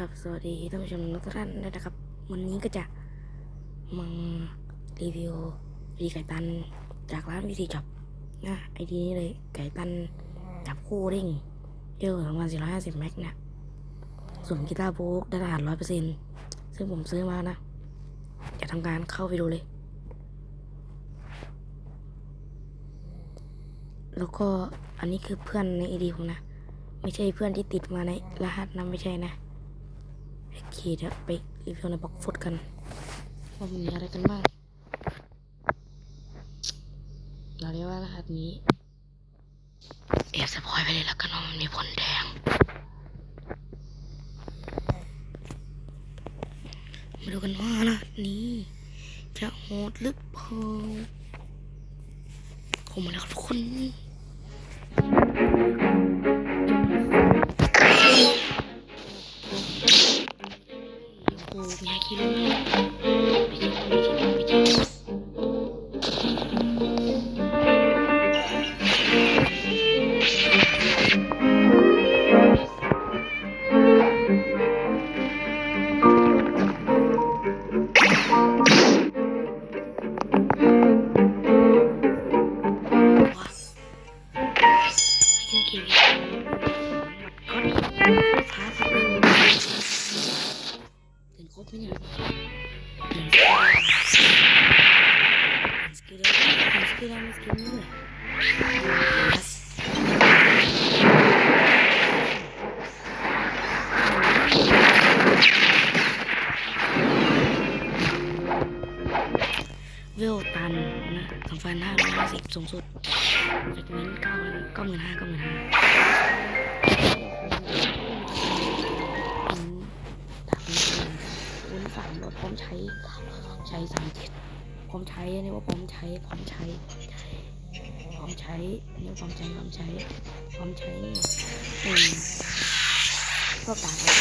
ครับ สวัสดีท่านผู้ชมทุกท่านด้วยนะครับ วันนี้ก็จะมารีวิววีไก่ตันจากร้านวิธีจับนะไอดีนี้เลยไก่ตันจับคู่เด้งเยอะสองพันสี่ร้อยห้าสิบแม็กเนี่ยส่วนกีตาร์โบกได้รหัสร้อยเปอร์เซ็นต์ซึ่งผมซื้อมานะ จะทำการเข้าไปดูเลย แล้วก็อันนี้คือเพื่อนในไอดีผมนะ ไม่ใช่เพื่อนที่ติดมาในรหัสนะไม่ใช่นะ เคเดี๋ยวไปรีวิวในบล็อกฟุตกันว่ามีอะไรกันบ้างเราเรียกว่ารหัสนี้เอฟสปอยไปเลยแล้วกันว่ามันมีผลแดงมาดูกันว่ารหัสนี้จะโหดหรือเปล่าเข้ามาแล้วครับทุกคน โเวลตันนะสองพันห้าร้อยห้าสิบสูงสุดจากนั้นเก้าเก้าหมื่นห้าเก้าหมื่นห้า สามรถพร้อมใช้ใช้สามเจ็ดพร้อมใช้อันนี้ว่าพร้อมใช้พร้อมใช้พร้อมใช้อันนี้ว่าพร้อมใช้พร้อมใช้พร้อมใช้นี่หนึ่งก็ต่างกัน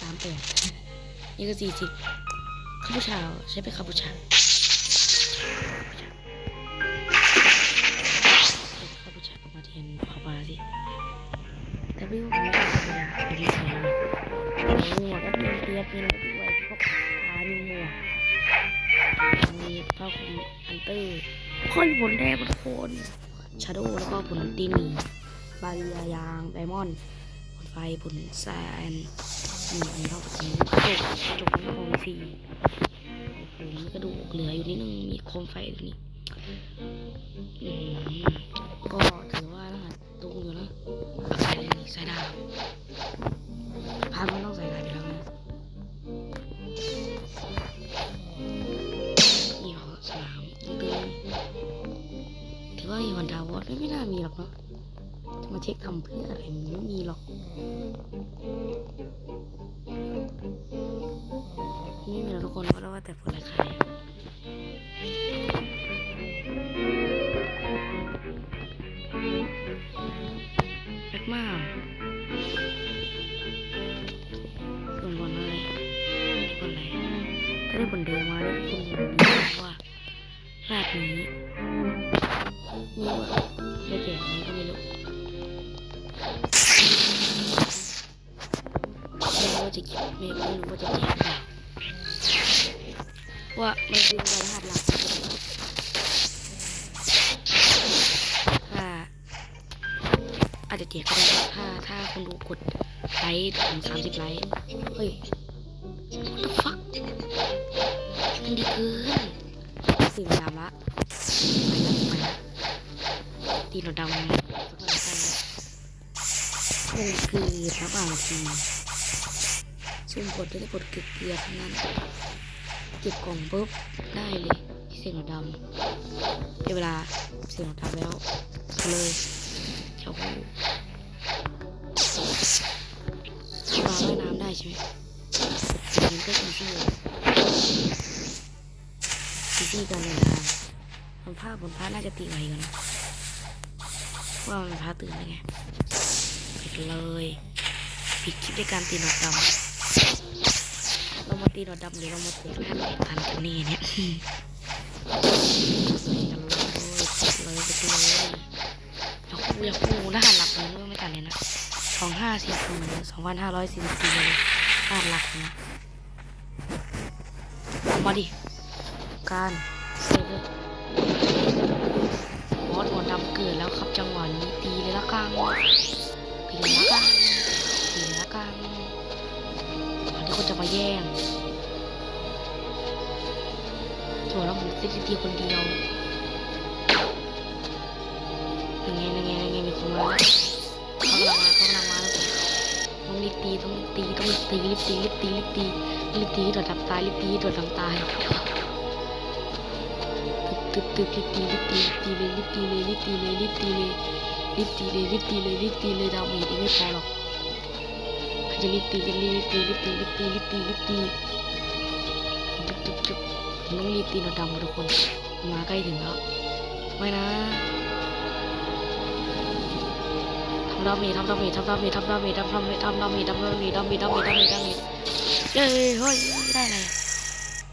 สามแปดนี่ก็สี่สิบคาปูชาใช้เป็นคาปูชาคาปูชาเอามาเทียนพอมาสิแต่ไม่ได้ มีหมวกก็มีเตียมีอะไรด้วยพวกขามีหมวกมีผ้าคลุมอันเตอร์ค่อยผลแดงทุกคนชาโดว์แล้วก็ผลตีนีบาเรียยางไดมอนด์ผลไฟผลแซนมีอันเท่ากับนี้กระจกกระจกน้ำหอมสีผมกระดูกเหลืออยู่นิดนึงมีโคมไฟตรงนี้อืมก็ถือว่ารหัสตรงอยู่นะใส่ใส่ดาวพันมันต้องใส่ หรอกเนาะจะมาเช็คทำเพื่ออะไรมันไม่มีหรอกไม่มีหรอกทุกคนเพราะว่าแต่ผลอะไรขายแบ็คมากส่วนบนอะไรบนอะไรถ้าได้บนเดิมมาเนี่ยคุณว่าลาดนี้ ไม่รู้ว่าจะแจกไหมก็ไม่รู้ไม่รู้ว่าจะเก็บไม่ไม่รู้ว่าจะแจกหรือเปล่าว่ามันคือรหัสหลักถ้าอาจจะแจกก็ได้ถ้าถ้าคนดูกดไลค์ถึงสามสิบไลค์เฮ้ย what the fuck มันดีเกินสี่ดำละไปละไปละ ตีเราดำสักหน่อยกันคือคระบางทีซุ่มกดด้วยกดเกลือๆทั้งนั้นเก็บกล่องปุ๊บได้เลยที่เสียงเราดำได้เวลาเสียงเราดำแล้วเลยเจ้าหูปลาว่ายน้ำได้ใช่ไหมมันก็อีซี่อีซี่การเดินทางบนผ้าบนผ้าน่าจะตีไหวกันนะ ว่ามันผ้าตื่นได้ไงปกันเลยปิดคลิปด้วยการตีหนอดดำเรามาตีหนอดดำหรือเรามาตีพันพันกันนี่เนี่ยปกันเลยปเลยไปเลยอยากคู่อยากคู่รหัสหลักเลยไม่ทันเลยนะสองห้าสี่ศูนย์สองพันห้าร้อยสี่สิบสี่เลยบ้าหลักนะมาดิการเซฟเลยบ อสหัวดำเกิดแล้วครับจังหวะนี้ตีเลยละกันตีลยละกันตีลยละกันตอนนี้คนจะมาแย่งโจแล้วผมติดตีคนเดียวยังไงยังไงยังไงมีคนมาแล้วเขากำลังมาเขากำลังมาแล้วต้องรีบตีต้องรีบตีต้องรีบตีรีบตีรีบตีรีบตีรีบตีโดดดับตายรีบตีโดดดับตาย ตึ๊บตึ๊บรีบตีรีบตีรีบตีเลยรีบตีเลยรีบตีเลยรีบตีเลยรีบตีเลยรีบตีเลยรีบตีเลยดาวเมจเองไม่พอหรอกจะรีบตีกันรีบตีรีบตีรีบตีรีบตีรีบตีจุ๊บจุ๊บจุ๊บผมต้องรีบตีหนวดดำกับทุกคนมาใกล้ถึงแล้วไม่นะทำดาเมจทำดาเมจทำดาเมจทำดาเมจทำดาเมจทำดาเมจทำดาเมจทำดาเมจทำดาเมจทำดาเมจทำดาเมจเย้เฮ้ยได้อะไร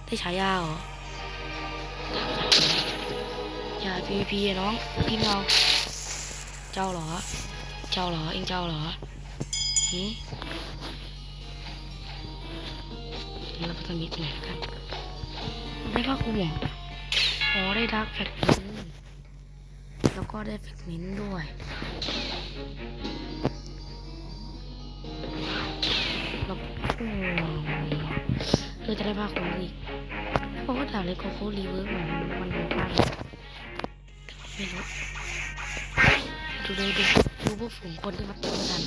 ได้ฉายาเหรอ PVP น้องพี่เอาเจ้าเหรอ เจ้าเหรอเองเจ้าเหรอหืมเดี๋ยวเราไปทำมิดหน่อยละกันได้ผ้าคลุมหรออ๋อได้ดาร์กแฟกเมนต์แล้วก็ได้แฟกเมนด้วย แล้วโอ้เออจะได้ผ้าคลุมอีกเพราะว่าดาบเลยโคโค่รีเวิร์กเหมือนมัน ไม่รู้ดูเลยดูดูพวกฝูงคนที่มาตีไม่ทัน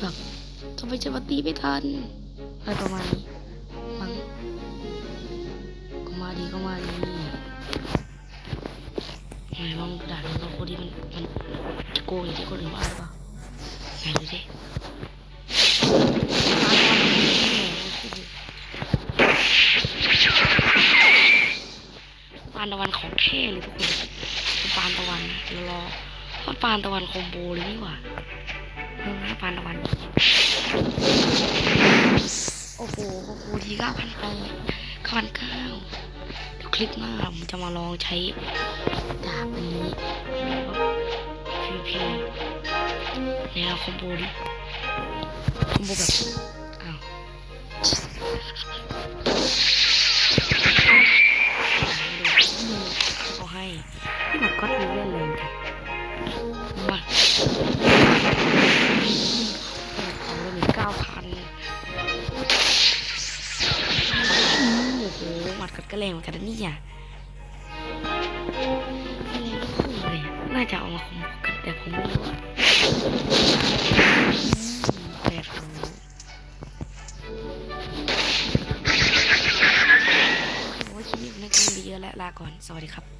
แบบทำไมจะมาตีไม่ทันอะไรประมาณนี้มั้งก็มาดีก็มาดีไหนลองด่าดูว่าคนที่มันมันจะโกงอย่างที่คนอื่นว่าหรือเปล่าไหนดูสิปานตะวันของแท้เลยทุกคน ปานตะวันรอเพราะปานตะวันคอมโบเลยนี่หว่าเออปานตะวัน โอ้โหคอมโบทีเก้าพันแปดเก้าพันเก้าดูคลิปหน้าผมจะมาลองใช้ดาบอันนี้พีพีในแนวคอมโบดิคอมโบแบบอ้าว มันก็ดูเล่นเลยกันมาเปิดของเราหนึ่งเก้าพันโอ้โหหมัดกัดกระแรงเหมือนกันนะเนี่ยแรงคู่เลยอะน่าจะเอามาคอมโบกันแต่ผมไม่รู้อะแปดเอาโอ้ยคลิปนี้ผมน่าจะมีเยอะแล้วลาก่อน สวัสดีครับ